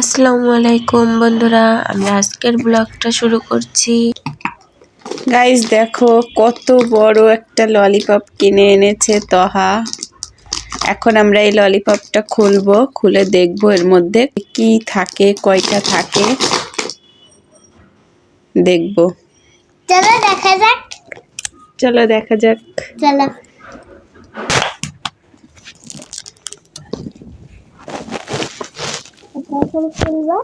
আসসালামু আলাইকুম বন্ধুরা আমি আজকের ব্লগটা শুরু করছি। গাইস দেখো কত বড় একটা ললিপপ কিনে এনেছে তহা। এখন আমরা এই ললিপপটা খুলবো খুলে দেখব এর মধ্যে কি থাকে কয়টা থাকে। দেখব। চলো দেখা যাক। চলো দেখা যাক। চলো। এখন খুলবো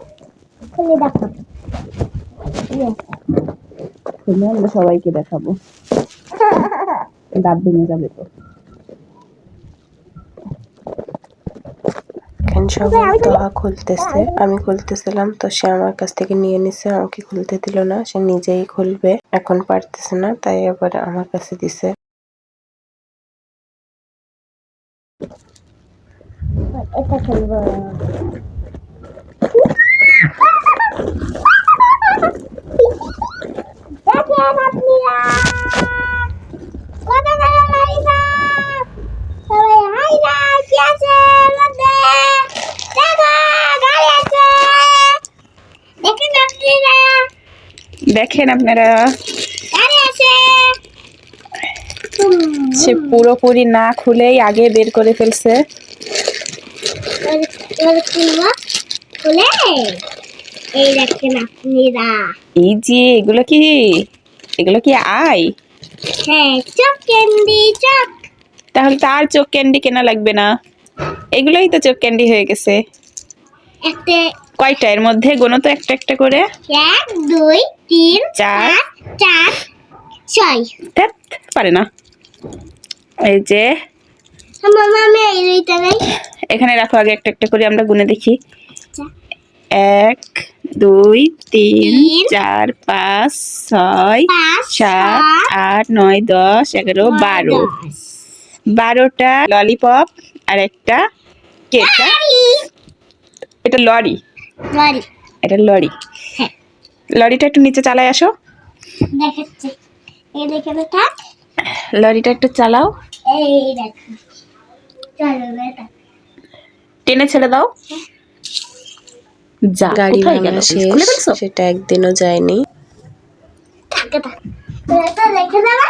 খুলে দেখো ইয়ে। খুলে আমরা সবাইকে দেখাবো। দাঁত ভেঙে যাবে তো। সবাই দোয়া খুলতেছে। আমি খুলতেছিলাম তো সে আমার কাছ থেকে নিয়ে নিছে আমাকে খুলতে দিল না। সে নিজেই খুলবে এখন পারতেছে না তাই আবার আমার কাছে দিছে। এটা খুলবো। দেখেন আপনারা। সে পুরোপুরি না খুলেই আগে বের করে ফেলছে। খুলে এই দেখেন আপনারা। এই যে এগুলো কি? এগুলো কি আই? হ্যাঁ চক ক্যান্ডি চক তাহলে তো আর চোখ ক্যান্ডি কেনা লাগবে না। এগুলোই তো চোখ ক্যান্ডি হয়ে গেছে। একটা কয়টা? এর মধ্যে গোনো তো একটা একটা করে। এক দুই তিন চার। চার ছয়। ধ্যাৎ, পারে না। এই যে। এখানে রাখো আগে একটা একটা করে আমরা গুনে দেখি। এক দুই তিন। চার পাঁচ ছয় সাত আট নয় দশ এগারো বারো। বারোটা ললিপপ আর একটা কেকটা এটা লরি। এটা লরি। হ্যাঁ। লরিটা একটু নিচে চালায় আসো। লরিটা একটু চালাও। টেনে ছেড়ে দাও। যা গাড়ি ভাঙা শেষ। সেটা একদিনও যায়নি। এটা দেখে দেবা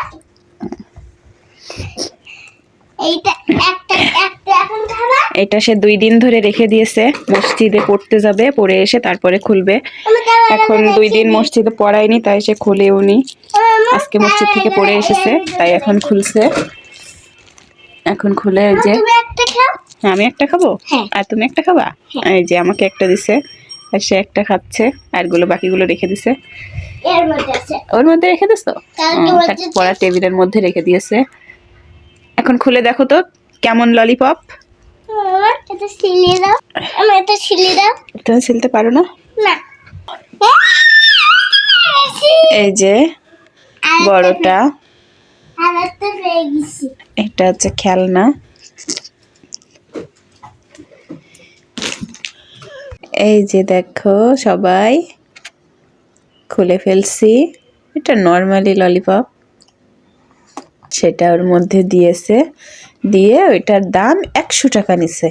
এইটা একটা একটা এখন খাবা। এটা সে দুই দিন ধরে রেখে দিয়েছে। মসজিদে পড়তে যাবে পড়ে এসে তারপরে খুলবে। এখন দুই দিন মসজিদে পড়ায়নি তাই সে খুলেও নি। আজকে মসজিদ থেকে পড়ে এসেছে তাই এখন খুলছে। এখন খুলে যে তুমি একটা খাও। হ্যাঁ, আমি একটা খাব? হ্যাঁ। আর তুমি একটা খাবা? হ্যাঁ। এই যে আমাকে একটা দিছে। আর সে একটা খাচ্ছে আরগুলো বাকিগুলো রেখে দিছে। এর মধ্যে আছে। ওর মধ্যে রেখে দিছো? কালকে হুম, পড়া টেবিলের মধ্যে রেখে দিয়েছে। এখন খুলে দেখো তো কেমন ললিপপ? তুমি ছিলতে পারো না? এই যে বড়টা। এটা হচ্ছে খেলনা। এই যে দেখো সবাই খুলে ফেলছি। এটা নর্মালি ললিপপ সেটা ওর মধ্যে দিয়েছে। দিয়ে ওইটার দাম একশো টাকা নিছে।